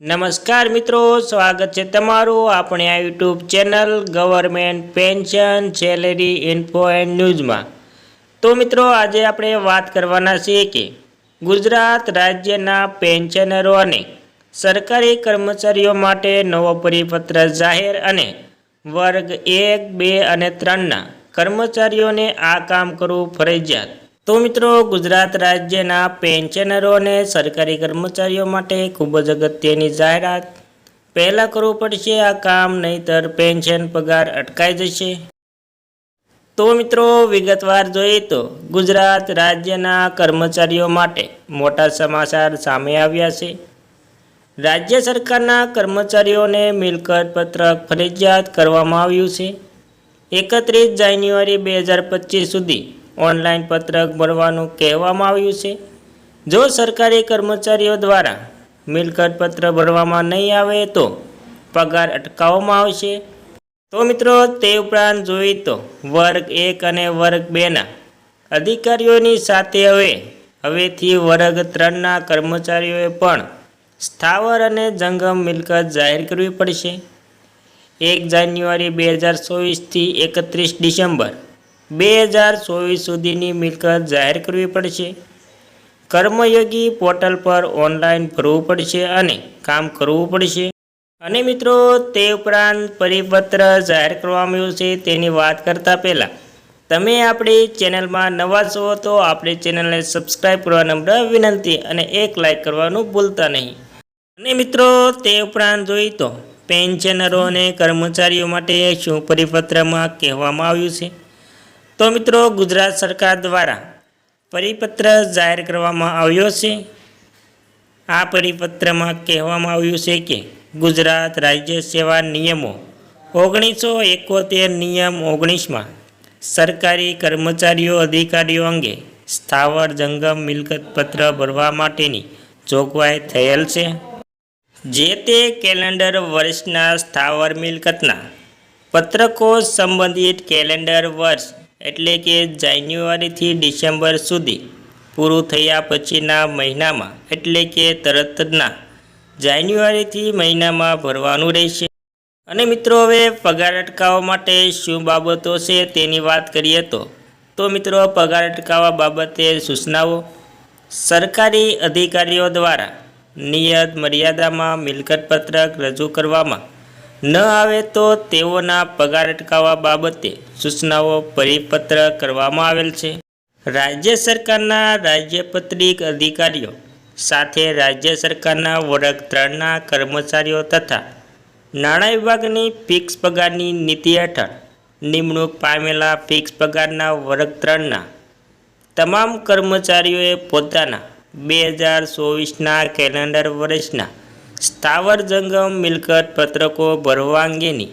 નમસ્કાર મિત્રો, સ્વાગત છે તમારું આપણે આ YouTube channel government pension salary info and ન્યૂઝમાં. તો મિત્રો, આજે આપણે વાત કરવાના છીએ કે ગુજરાત રાજ્યના પેન્શનરો અને સરકારી કર્મચારીઓ માટે નવો પરિપત્ર જાહેર અને વર્ગ એક, બે અને ત્રણના કર્મચારીઓને આ કામ કરવું ફરજિયાત. તો મિત્રો, ગુજરાત રાજ્યના પેન્શનરો અને સરકારી કર્મચારીઓ માટે ખૂબ જ અગત્યની જાહેરાત. પહેલાં કરવું પડશે આ કામ, નહીતર પેન્શન પગાર અટકાઈ જશે. તો મિત્રો, વિગતવાર જોઈએ તો ગુજરાત રાજ્યના કર્મચારીઓ માટે મોટા સમાચાર સામે આવ્યા છે. રાજ્ય સરકારના કર્મચારીઓને મિલકત, પત્રક, ફરજિયાત કરવામાં આવ્યું છે. એકત્રીસ જાન્યુઆરી બે હજાર પચીસ સુધી ઓનલાઈન પત્રક ભરવાનું કહેવામાં આવ્યું છે? જો સરકારી કર્મચારીઓ દ્વારા મિલકત પત્ર ભરવામાં નહીં આવે તો પગાર અટકાવવામાં આવશે? તો મિત્રો, તે ઉપરાંત જોઈએ તો વર્ગ એક અને વર્ગ બેના અધિકારીઓની સાથે હવે, હવેથી વર્ગ ત્રણના કર્મચારીઓએ પણ સ્થાવર અને જંગમ મિલકત જાહેર કરવી પડશે. એક જાન્યુઆરી બે હજાર ચોવીસથી એકત્રીસ ડિસેમ્બર બે હજાર ચોવીસ સુધીની મિલકત જાહેર કરવી પડશે. કર્મયોગી પોર્ટલ પર ઓનલાઈન ભરવું પડશે અને કામ કરવું પડશે. અને મિત્રો, તે ઉપરાંત પરિપત્ર જાહેર કરવામાં આવ્યું છે, તેની વાત કરતાં પહેલાં, તમે આપણી ચેનલમાં નવા છો તો આપણી ચેનલને સબસ્ક્રાઈબ કરવા નમ્ર વિનંતી અને એક લાઇક કરવાનું ભૂલતા નહીં. અને મિત્રો, તે ઉપરાંત જોઈ તો, પેન્શનરો અને કર્મચારીઓ માટે શું પરિપત્રમાં કહેવામાં આવ્યું છે? તો મિત્રો ગુજરાત સરકાર દ્વારા પરિપત્ર જાહેર કરવામાં આવ્યો છે. આ પરિપત્રમાં કહેવામાં આવ્યું છે કે ગુજરાત રાજ્ય સેવા નિયમો ઓગણીસો એકોતેર નિયમ ઓગણીસમાં સરકારી કર્મચારીઓ અધિકારીઓ અંગે સ્થાવર જંગમ મિલકત પત્ર ભરવા માટેની જોગવાઈ થયેલ છે. જે તે કેલેન્ડર વર્ષના સ્થાવર મિલકતના પત્રકો સંબંધિત કેલેન્ડર વર્ષ એટલે કે જાન્યુઆરીથી ડિસેમ્બર સુધી પૂરું થયા પછીના મહિનામાં, એટલે કે તરતના જાન્યુઆરીથી મહિનામાં ભરવાનું રહેશે. અને મિત્રો, હવે પગાર અટકાવવા માટે શું બાબતો છે તેની વાત કરીએ તો તો મિત્રો, પગાર અટકાવવા બાબતે સૂચનાઓ. સરકારી અધિકારીઓ દ્વારા નિયત મર્યાદામાં મિલકત પત્રક રજૂ કરવામાં ન આવે તો તેઓના પગાર અટકાવવા બાબતે સૂચનાઓ પરિપત્ર કરવામાં આવેલ છે. રાજ્ય સરકારના રાજ્યપત્રિક અધિકારીઓ સાથે રાજ્ય સરકારના વર્ગ ત્રણના કર્મચારીઓ તથા નાણાં વિભાગની ફિક્સ પગારની નીતિ હેઠળ નિમણૂક પામેલા ફિક્સ પગારના વર્ગ ત્રણના તમામ કર્મચારીઓએ પોતાના બે હજાર ચોવીસના કેલેન્ડર વર્ષના સ્થાવર જંગમ, મિલકત, પત્રકો, ભરવા અંગેની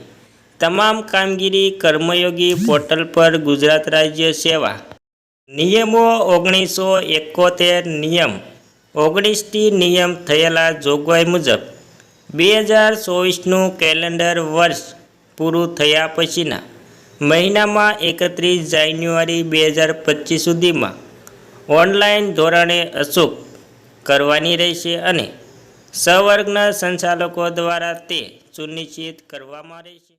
તમામ કામગીરી કર્મયોગી પોર્ટલ પર ગુજરાત રાજ્ય સેવા. નિયમો ઓગણીસો એકોતેર નિયમ ઓગણીસથી નિયમ થયેલા જોગવાઈ મુજબ બે હજાર ચોવીસનું કેલેન્ડર વર્ષ પૂરું થયા પછીના મહિનામાં એકત્રીસ જાન્યુઆરી બે હજાર પચીસ સુધીમાં ઓનલાઈન ધોરણે અચૂક કરવાની રહેશે અને સવર્ગના સંચાલકો દ્વારા તે સુનિશ્ચિત કરવામાં રહેશે